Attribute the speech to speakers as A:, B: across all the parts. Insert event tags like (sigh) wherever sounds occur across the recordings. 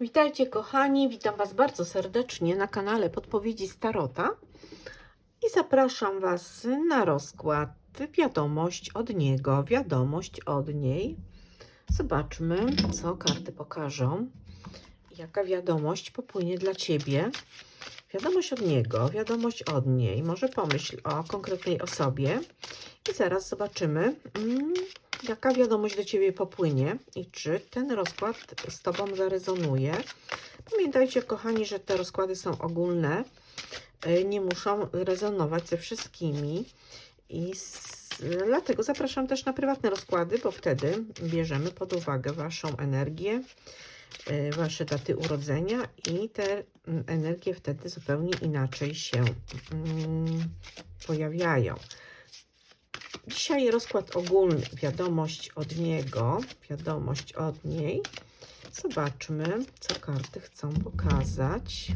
A: Witajcie kochani, witam Was bardzo serdecznie na kanale Podpowiedzi Starota i zapraszam Was na rozkład wiadomość od niego, wiadomość od niej. Zobaczmy, co karty pokażą, jaka wiadomość popłynie dla Ciebie. Wiadomość od niego, wiadomość od niej. Może pomyśl o konkretnej osobie i zaraz zobaczymy, mm, jaka wiadomość do Ciebie popłynie i czy ten rozkład z Tobą zarezonuje. Pamiętajcie, kochani, że te rozkłady są ogólne, y, nie muszą rezonować ze wszystkimi i z, dlatego zapraszam też na prywatne rozkłady, bo wtedy bierzemy pod uwagę Waszą energię, y, Wasze daty urodzenia i te mm, energie wtedy zupełnie inaczej się mm, pojawiają. Dzisiaj rozkład ogólny, wiadomość od niego, wiadomość od niej. Zobaczmy, co karty chcą pokazać.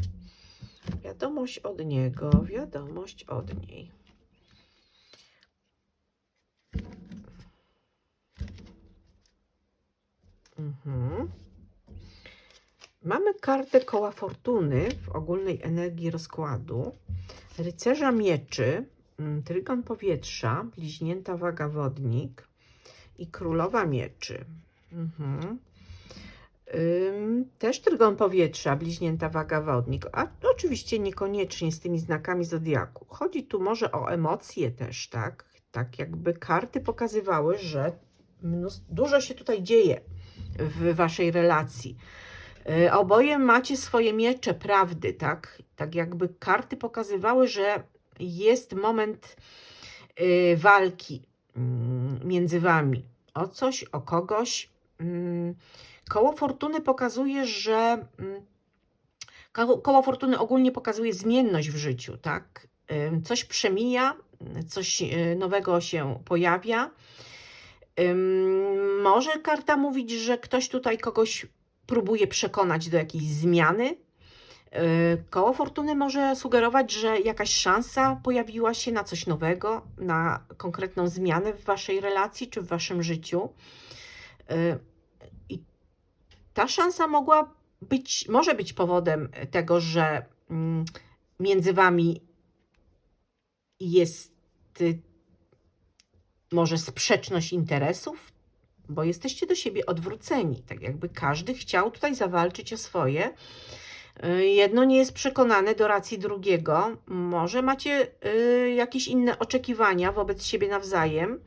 A: Wiadomość od niego, wiadomość od niej. Mhm. Mamy kartę koła fortuny w ogólnej energii rozkładu, rycerza mieczy, trygon powietrza, bliźnięta waga wodnik i królowa mieczy. Mhm. Też trygon powietrza, bliźnięta waga wodnik, a oczywiście niekoniecznie z tymi znakami zodiaku. Chodzi tu może o emocje też, tak? Tak jakby karty pokazywały, że dużo się tutaj dzieje w waszej relacji. Y, Oboje macie swoje miecze prawdy, tak? Tak jakby karty pokazywały, że jest moment y, walki mm, między wami o coś, o kogoś. Mm, Koło fortuny pokazuje, że mm, koło, fortuny ogólnie pokazuje zmienność w życiu, tak? Ym, Coś przemija, coś y, nowego się pojawia. Może karta mówić, że ktoś tutaj kogoś próbuje przekonać do jakiejś zmiany. Yy, Koło fortuny może sugerować, że jakaś szansa pojawiła się na coś nowego, na konkretną zmianę w waszej relacji czy w waszym życiu. Yy, I ta szansa mogła być, może być powodem tego, że mm, między wami jest y, może sprzeczność interesów, bo jesteście do siebie odwróceni. Tak jakby każdy chciał tutaj zawalczyć o swoje. Y, Jedno nie jest przekonane do racji drugiego. Może macie y, jakieś inne oczekiwania wobec siebie nawzajem,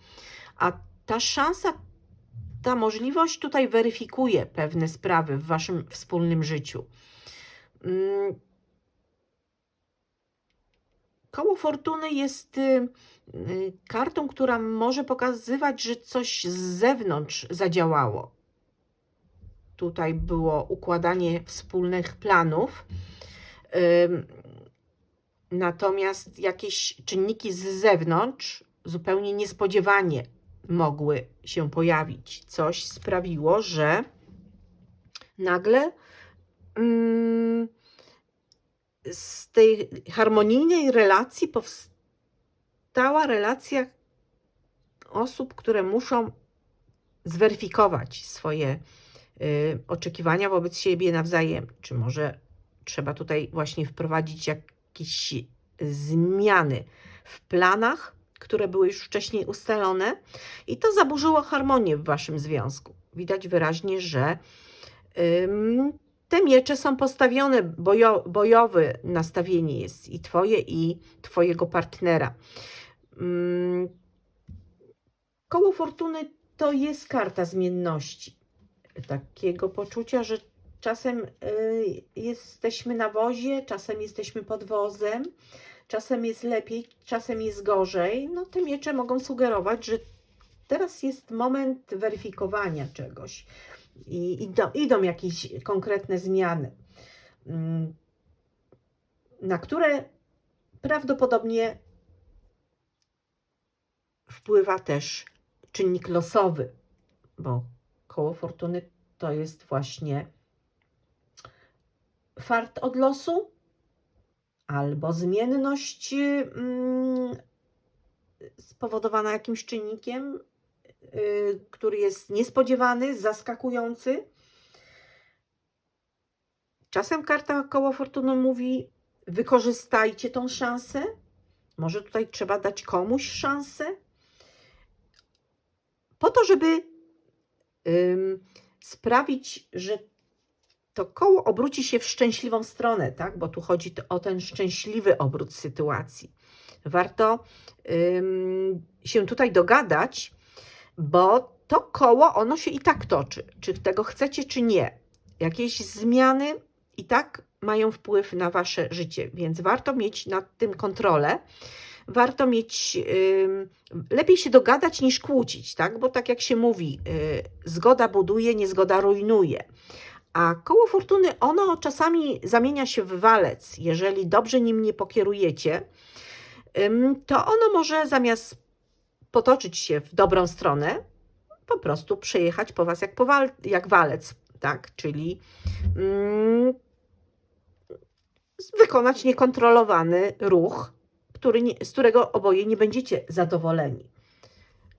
A: a ta szansa, ta możliwość tutaj weryfikuje pewne sprawy w waszym wspólnym życiu. Mm, Koło fortuny jest y, kartą, która może pokazywać, że coś z zewnątrz zadziałało. Tutaj było układanie wspólnych planów. Natomiast jakieś czynniki z zewnątrz zupełnie niespodziewanie mogły się pojawić. Coś sprawiło, że nagle z tej harmonijnej relacji powstała relacja osób, które muszą zweryfikować swoje oczekiwania wobec siebie nawzajem. Czy może trzeba tutaj właśnie wprowadzić jakieś zmiany w planach, które były już wcześniej ustalone, i to zaburzyło harmonię w waszym związku. Widać wyraźnie, że te miecze są postawione, bojo, bojowe nastawienie jest i twoje, i twojego partnera. Koło fortuny to jest karta zmienności. Takiego poczucia, że czasem y, jesteśmy na wozie, czasem jesteśmy pod wozem, czasem jest lepiej, czasem jest gorzej. No te miecze mogą sugerować, że teraz jest moment weryfikowania czegoś i idą, idą jakieś konkretne zmiany, mm, na które prawdopodobnie wpływa też czynnik losowy, bo koło fortuny to jest właśnie fart od losu albo zmienność mm, spowodowana jakimś czynnikiem, y, który jest niespodziewany, zaskakujący. Czasem karta koło fortuny mówi: wykorzystajcie tą szansę. Może tutaj trzeba dać komuś szansę, po to, żeby sprawić, że to koło obróci się w szczęśliwą stronę, tak? Bo tu chodzi o ten szczęśliwy obrót sytuacji. Warto się tutaj dogadać, bo to koło, ono się i tak toczy. Czy tego chcecie, czy nie. Jakieś zmiany i tak mają wpływ na wasze życie, więc warto mieć nad tym kontrolę. Warto mieć, lepiej się dogadać niż kłócić, tak? Bo tak jak się mówi, y, zgoda buduje, niezgoda rujnuje. A koło fortuny, ono czasami zamienia się w walec. Jeżeli dobrze nim nie pokierujecie, to ono może zamiast potoczyć się w dobrą stronę, po prostu przejechać po was jak, jak walec, tak? Czyli mm, wykonać niekontrolowany ruch, który nie, z którego oboje nie będziecie zadowoleni.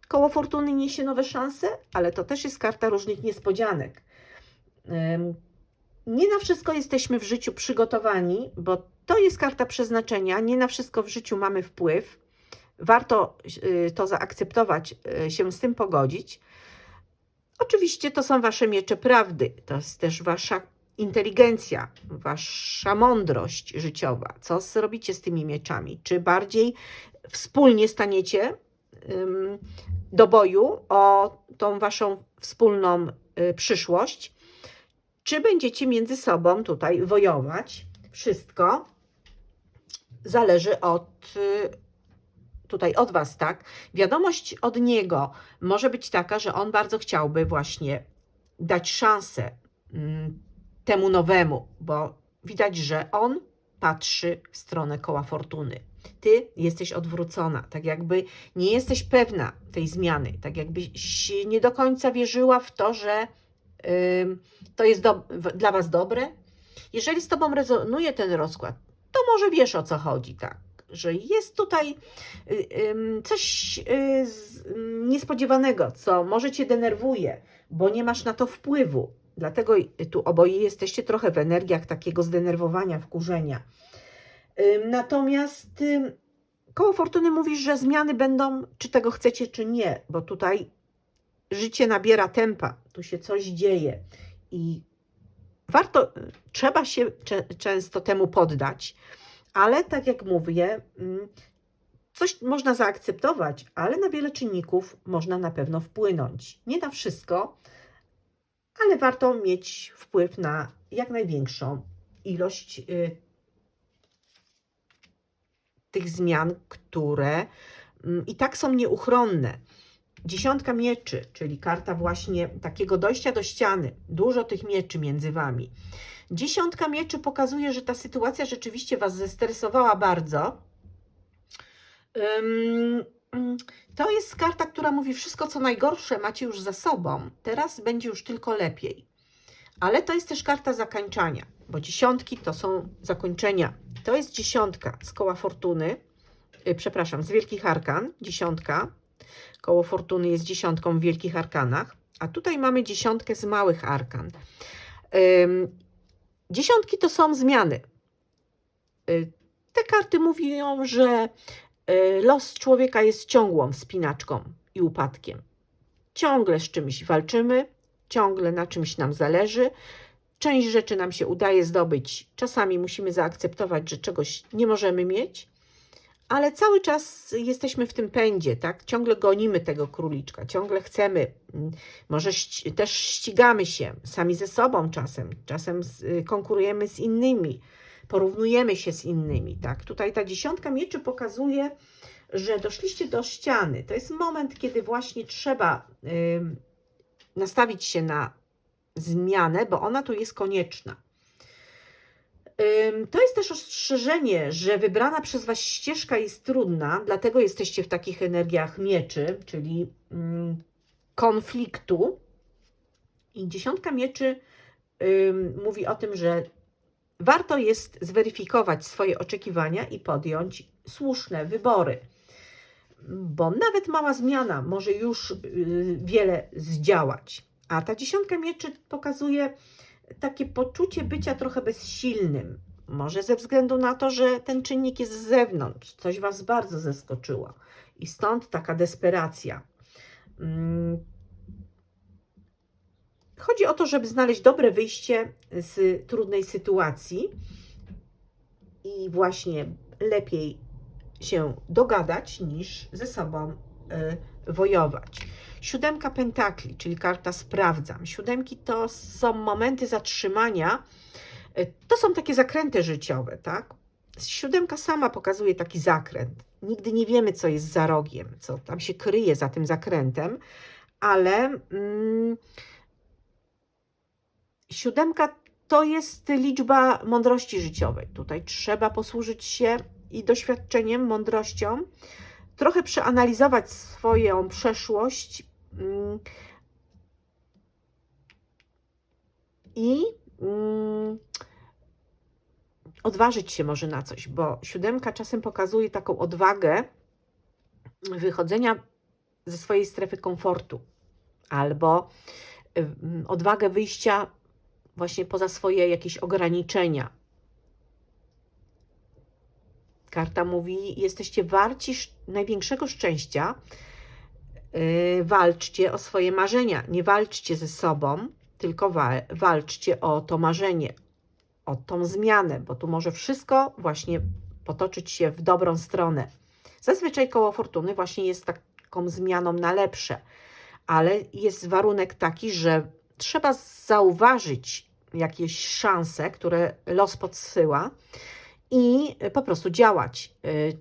A: Koło fortuny niesie nowe szanse, ale to też jest karta różnych niespodzianek. Nie na wszystko jesteśmy w życiu przygotowani, bo to jest karta przeznaczenia. Nie na wszystko w życiu mamy wpływ. Warto y, to zaakceptować, y, się z tym pogodzić. Oczywiście to są wasze miecze prawdy, to jest też wasza inteligencja, wasza mądrość życiowa. Co zrobicie z tymi mieczami? Czy bardziej wspólnie staniecie do boju o tą waszą wspólną y, przyszłość, czy będziecie między sobą tutaj wojować? Wszystko zależy od y, tutaj od was, tak? Wiadomość od niego może być taka, że on bardzo chciałby właśnie dać szansę temu nowemu, bo widać, że on patrzy w stronę koła fortuny. Ty jesteś odwrócona, tak jakby nie jesteś pewna tej zmiany, tak jakbyś nie do końca wierzyła w to, że ym, to jest do, dla was dobre. Jeżeli z tobą rezonuje ten rozkład, to może wiesz o co chodzi, tak? Że jest tutaj y, coś y, niespodziewanego, co może cię denerwuje, bo nie masz na to wpływu. Dlatego tu oboje jesteście trochę w energiach takiego zdenerwowania, wkurzenia. Natomiast koło fortuny mówi, że zmiany będą, czy tego chcecie, czy nie, bo tutaj życie nabiera tempa, tu się coś dzieje i warto, trzeba się często temu poddać, ale tak jak mówię, coś można zaakceptować, ale na wiele czynników można na pewno wpłynąć. Nie na wszystko, ale warto mieć wpływ na jak największą ilość y, tych zmian, które mm, i tak są nieuchronne. Dziesiątka mieczy, czyli karta właśnie takiego dojścia do ściany, dużo tych mieczy między wami. Dziesiątka mieczy pokazuje, że ta sytuacja rzeczywiście was zestresowała bardzo. To jest karta, która mówi wszystko co najgorsze macie już za sobą. Teraz będzie już tylko lepiej. Ale to jest też karta zakończania, bo dziesiątki to są zakończenia. To jest dziesiątka z koła fortuny, yy, przepraszam, z wielkich arkan, dziesiątka. Koło fortuny jest dziesiątką w wielkich arkanach, a tutaj mamy dziesiątkę z małych arkan. Dziesiątki to są zmiany. Y, Te karty mówią, że y, los człowieka jest ciągłą wspinaczką i upadkiem. Ciągle z czymś walczymy, ciągle na czymś nam zależy. Część rzeczy nam się udaje zdobyć. Czasami musimy zaakceptować, że czegoś nie możemy mieć, ale cały czas jesteśmy w tym pędzie, tak? Ciągle gonimy tego króliczka, ciągle chcemy, może też ścigamy się sami ze sobą czasem, czasem y, konkurujemy z innymi, porównujemy się z innymi, tak? Tutaj ta dziesiątka mieczy pokazuje, że doszliście do ściany. To jest moment, kiedy właśnie trzeba ym, nastawić się na zmianę, bo ona tu jest konieczna. To jest też ostrzeżenie, że wybrana przez Was ścieżka jest trudna, dlatego jesteście w takich energiach mieczy, czyli konfliktu. I dziesiątka mieczy ym, mówi o tym, że warto jest zweryfikować swoje oczekiwania i podjąć słuszne wybory. Bo nawet mała zmiana może już y, wiele zdziałać. A ta dziesiątka mieczy pokazuje, takie poczucie bycia trochę bezsilnym. Może ze względu na to, że ten czynnik jest z zewnątrz, coś Was bardzo zaskoczyło i stąd taka desperacja. Chodzi o to, żeby znaleźć dobre wyjście z trudnej sytuacji i właśnie lepiej się dogadać niż ze sobą y, wojować. Siódemka pentakli, czyli karta sprawdzam. Siódemki to są momenty zatrzymania, y, to są takie zakręty życiowe, tak? Siódemka sama pokazuje taki zakręt. Nigdy nie wiemy, co jest za rogiem, co tam się kryje za tym zakrętem, ale mm, siódemka to jest liczba mądrości życiowej. Tutaj trzeba posłużyć się i doświadczeniem, mądrością, trochę przeanalizować swoją przeszłość mm, i mm, odważyć się może na coś, bo siódemka czasem pokazuje taką odwagę wychodzenia ze swojej strefy komfortu albo ym, odwagę wyjścia właśnie poza swoje jakieś ograniczenia. Karta mówi: Jesteście warci sz- największego szczęścia. Yy, walczcie o swoje marzenia. Nie walczcie ze sobą, tylko wa- walczcie o to marzenie, o tą zmianę, bo tu może wszystko właśnie potoczyć się w dobrą stronę. Zazwyczaj koło fortuny właśnie jest taką zmianą na lepsze, ale jest warunek taki, że trzeba zauważyć jakieś szanse, które los podsyła i po prostu działać, y,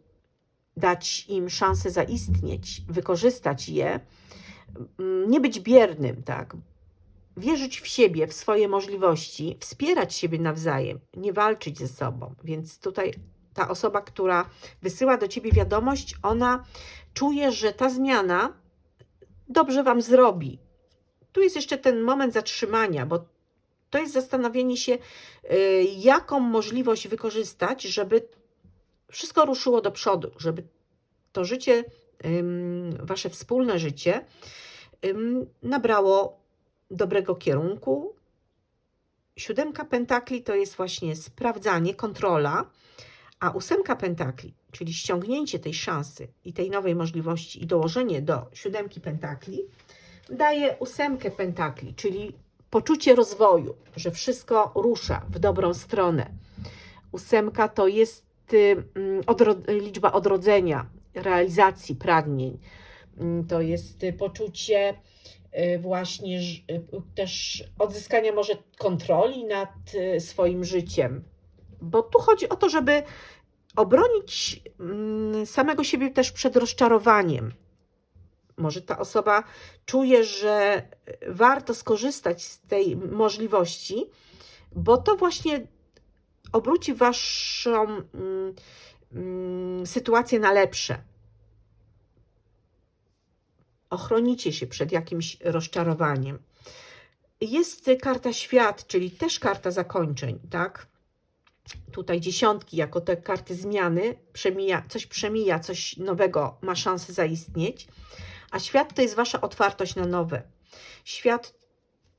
A: dać im szansę zaistnieć, wykorzystać je, mm, nie być biernym, tak? Wierzyć w siebie, w swoje możliwości, wspierać siebie nawzajem, nie walczyć ze sobą. Więc tutaj ta osoba, która wysyła do ciebie wiadomość, ona czuje, że ta zmiana dobrze wam zrobi. Tu jest jeszcze ten moment zatrzymania, bo to jest zastanowienie się, y, jaką możliwość wykorzystać, żeby wszystko ruszyło do przodu, żeby to życie, wasze wspólne życie, nabrało dobrego kierunku. Siódemka pentakli to jest właśnie sprawdzanie, kontrola, a ósemka pentakli, czyli ściągnięcie tej szansy i tej nowej możliwości i dołożenie do siódemki pentakli, daje ósemkę pentakli, czyli poczucie rozwoju, że wszystko rusza w dobrą stronę. Ósemka to jest odro- liczba odrodzenia, realizacji pragnień. To jest poczucie y, właśnie y, też odzyskania może kontroli nad y, swoim życiem. Bo tu chodzi o to, żeby obronić samego siebie też przed rozczarowaniem. Może ta osoba czuje, że warto skorzystać z tej możliwości, bo to właśnie obróci waszą mm, mm, sytuację na lepsze. Ochronicie się przed jakimś rozczarowaniem. Jest karta świat, czyli też karta zakończeń, tak? Tutaj dziesiątki, jako te karty zmiany, przemija, coś przemija, coś nowego ma szansę zaistnieć. A świat to jest wasza otwartość na nowe. Świat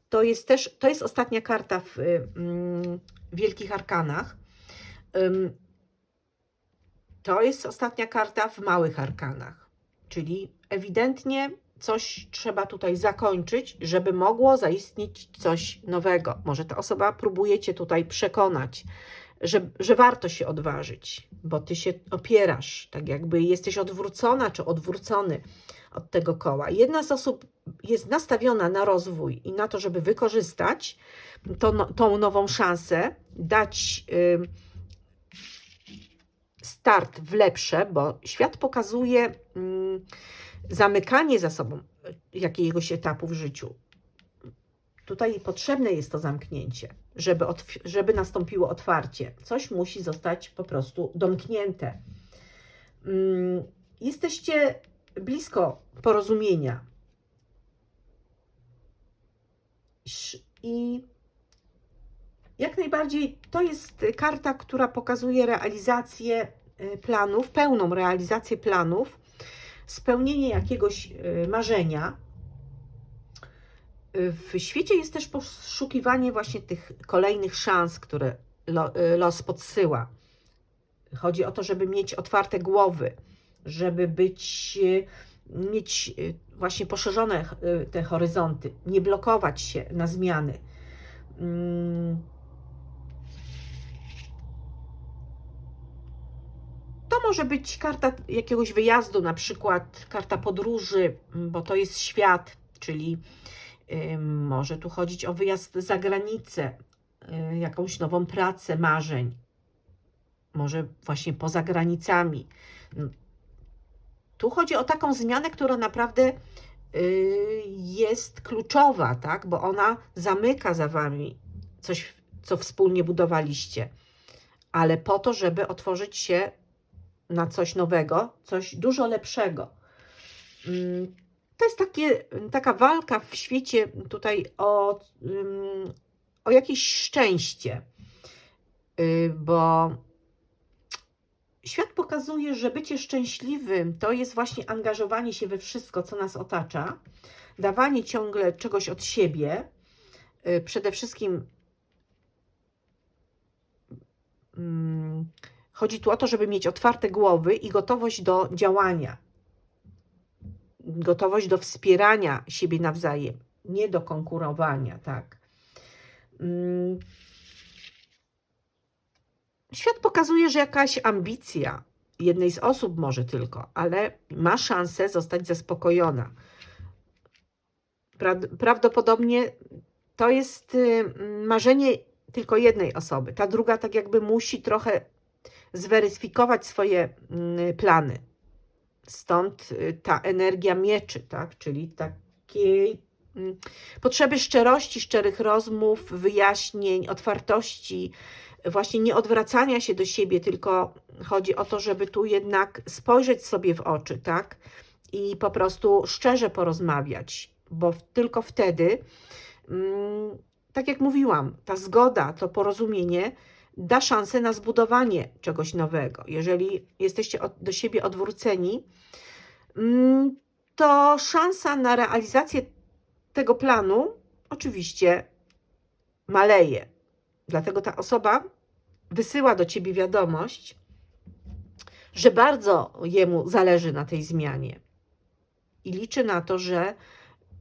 A: to jest też, to jest ostatnia karta w y, mm, Wielkich Arkanach. To jest ostatnia karta w Małych Arkanach. Czyli ewidentnie coś trzeba tutaj zakończyć, żeby mogło zaistnieć coś nowego. Może ta osoba próbuje cię tutaj przekonać, że, że warto się odważyć, bo ty się opierasz, tak jakby jesteś odwrócona czy odwrócony od tego koła. Jedna z osób jest nastawiona na rozwój i na to, żeby wykorzystać to, no, tą nową szansę, dać start w lepsze, bo świat pokazuje zamykanie za sobą jakiegoś etapu w życiu. Tutaj potrzebne jest to zamknięcie, żeby, żeby nastąpiło otwarcie. Coś musi zostać po prostu domknięte. Ym, Jesteście blisko porozumienia. I jak najbardziej to jest karta, która pokazuje realizację y, planów, pełną realizację planów, spełnienie jakiegoś y, marzenia. W świecie jest też poszukiwanie właśnie tych kolejnych szans, które y, los podsyła. Chodzi o to, żeby mieć otwarte głowy, żeby być, y, mieć y, właśnie poszerzone te horyzonty, nie blokować się na zmiany. Mm. To może być karta jakiegoś wyjazdu, na przykład karta podróży, bo to jest świat, czyli może tu chodzić o wyjazd za granicę, y, jakąś nową pracę, marzeń, może właśnie poza granicami. Tu chodzi o taką zmianę, która naprawdę y, jest kluczowa, tak? bo ona zamyka za wami coś, co wspólnie budowaliście, ale po to, żeby otworzyć się na coś nowego, coś dużo lepszego. To jest takie, taka walka w świecie tutaj o, o jakieś szczęście, Y, bo świat pokazuje, że bycie szczęśliwym to jest właśnie angażowanie się we wszystko, co nas otacza, dawanie ciągle czegoś od siebie, y, przede wszystkim chodzi tu o to, żeby mieć otwarte głowy i gotowość do działania, gotowość do wspierania siebie nawzajem, nie do konkurowania, tak. Mm, Świat pokazuje, że jakaś ambicja jednej z osób może tylko, ale ma szansę zostać zaspokojona. Pra- Prawdopodobnie to jest y, marzenie tylko jednej osoby. Ta druga tak jakby musi trochę zweryfikować swoje mm, plany. Stąd y, ta energia mieczy, tak? czyli takiej mm, potrzeby szczerości, szczerych rozmów, wyjaśnień, otwartości, właśnie nie odwracania się do siebie, tylko chodzi o to, żeby tu jednak spojrzeć sobie w oczy, tak? I po prostu szczerze porozmawiać, bo tylko wtedy, mm, tak jak mówiłam, ta zgoda, to porozumienie da szansę na zbudowanie czegoś nowego. Jeżeli jesteście od, do siebie odwróceni, mm, to szansa na realizację tego planu oczywiście maleje. Dlatego ta osoba wysyła do ciebie wiadomość, że bardzo jemu zależy na tej zmianie i liczy na to, że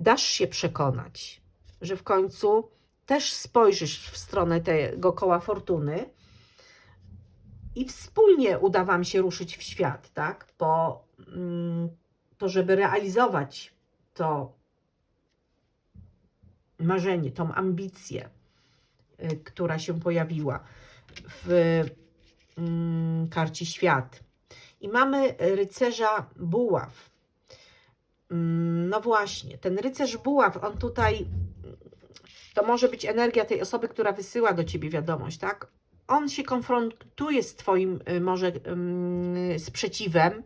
A: dasz się przekonać, że w końcu też spojrzysz w stronę tego koła fortuny i wspólnie uda Wam się ruszyć w świat, tak? Po mm, to, żeby realizować to marzenie, tą ambicję, y, która się pojawiła w mm, karcie świat. I mamy rycerza buław. Mm, No właśnie, ten rycerz buław, on tutaj to może być energia tej osoby, która wysyła do ciebie wiadomość, tak? On się konfrontuje z twoim y, może sprzeciwem,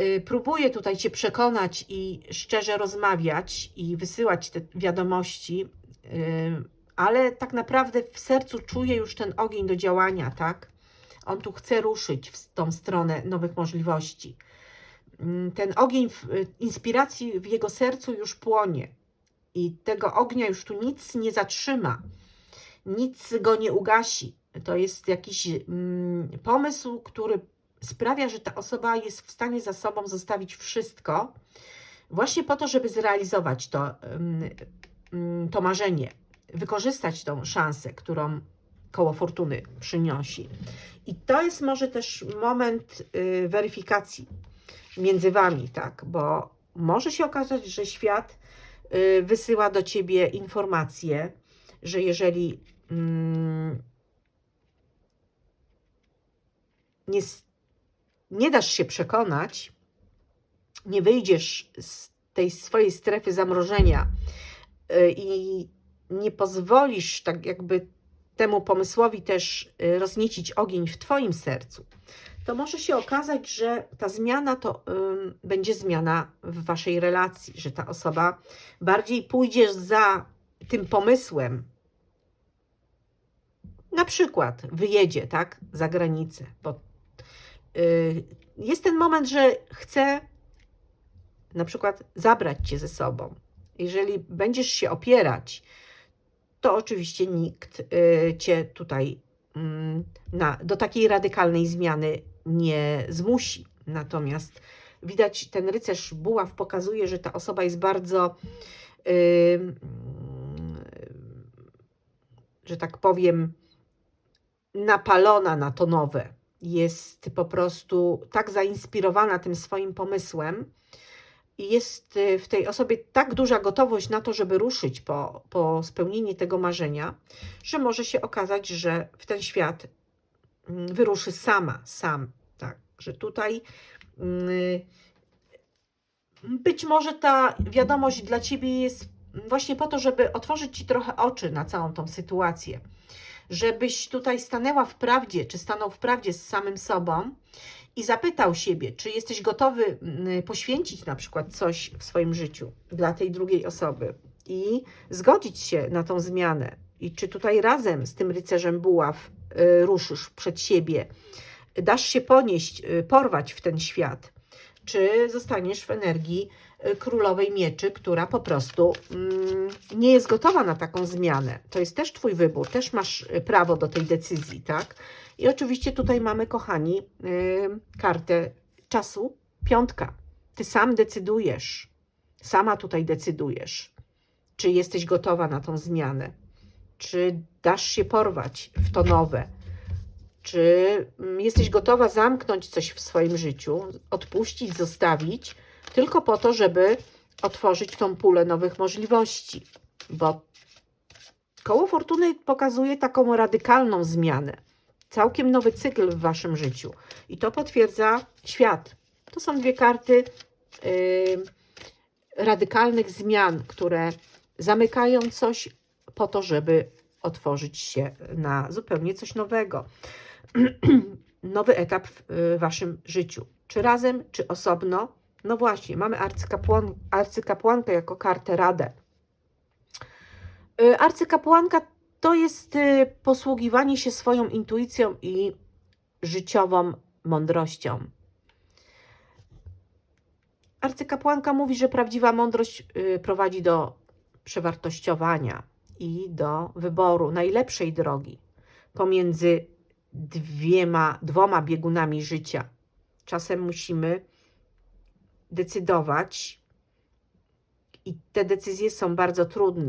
A: y, próbuje tutaj cię przekonać i szczerze rozmawiać i wysyłać te wiadomości, y, ale tak naprawdę w sercu czuje już ten ogień do działania, tak? On tu chce ruszyć w tą stronę nowych możliwości. Ten ogień inspiracji w jego sercu już płonie i tego ognia już tu nic nie zatrzyma, nic go nie ugasi. To jest jakiś mm, pomysł, który sprawia, że ta osoba jest w stanie za sobą zostawić wszystko, właśnie po to, żeby zrealizować to, ym, ym, to marzenie, wykorzystać tą szansę, którą koło fortuny przynosi. I to jest może też moment y, weryfikacji między wami, tak, bo może się okazać, że świat wysyła do ciebie informacje, że jeżeli mm, nie, nie dasz się przekonać, nie wyjdziesz z tej swojej strefy zamrożenia y, i nie pozwolisz tak jakby temu pomysłowi też y, rozniecić ogień w twoim sercu, to może się okazać, że ta zmiana to będzie zmiana w waszej relacji, że ta osoba bardziej pójdzie za tym pomysłem. Na przykład wyjedzie, tak, za granicę, bo y, jest ten moment, że chce na przykład zabrać cię ze sobą Jeżeli będziesz się opierać, to oczywiście nikt y, cię tutaj na, do takiej radykalnej zmiany nie zmusi. Natomiast widać, ten rycerz buław pokazuje, że ta osoba jest bardzo, y, mm, że tak powiem, napalona na to nowe. Jest po prostu tak zainspirowana tym swoim pomysłem, i jest y, w tej osobie tak duża gotowość na to, żeby ruszyć po, po spełnienie tego marzenia, że może się okazać, że w ten świat wyruszy sama, sam. Tak, że tutaj mm, być może ta wiadomość dla ciebie jest właśnie po to, żeby otworzyć ci trochę oczy na całą tą sytuację. Żebyś tutaj stanęła w prawdzie, czy stanął w prawdzie z samym sobą i zapytał siebie, czy jesteś gotowy mm, poświęcić na przykład coś w swoim życiu dla tej drugiej osoby i zgodzić się na tą zmianę. I czy tutaj razem z tym rycerzem buław ruszysz przed siebie, dasz się ponieść, y, porwać w ten świat, czy zostaniesz w energii y, królowej mieczy, która po prostu mm, nie jest gotowa na taką zmianę. To jest też Twój wybór, też masz y, prawo do tej decyzji, tak? I oczywiście tutaj mamy, kochani, y, kartę czasu, piątka. Ty sam decydujesz, sama tutaj decydujesz, czy jesteś gotowa na tą zmianę, czy dasz się porwać w to nowe, czy mm, jesteś gotowa zamknąć coś w swoim życiu, odpuścić, zostawić, tylko po to, żeby otworzyć tą pulę nowych możliwości. Bo koło fortuny pokazuje taką radykalną zmianę całkiem nowy cykl w waszym życiu. I to potwierdza świat. To są dwie karty yy, radykalnych zmian, które zamykają coś po to, żeby otworzyć się na zupełnie coś nowego. (clears throat) Nowy etap w y, waszym życiu. Czy razem, czy osobno. No właśnie, mamy arcykapłan, arcykapłankę jako kartę radę. Y, Arcykapłanka to jest y, posługiwanie się swoją intuicją i życiową mądrością. Arcykapłanka mówi, że prawdziwa mądrość prowadzi do przewartościowania i do wyboru najlepszej drogi pomiędzy dwiema, dwoma biegunami życia. Czasem musimy decydować, i te decyzje są bardzo trudne.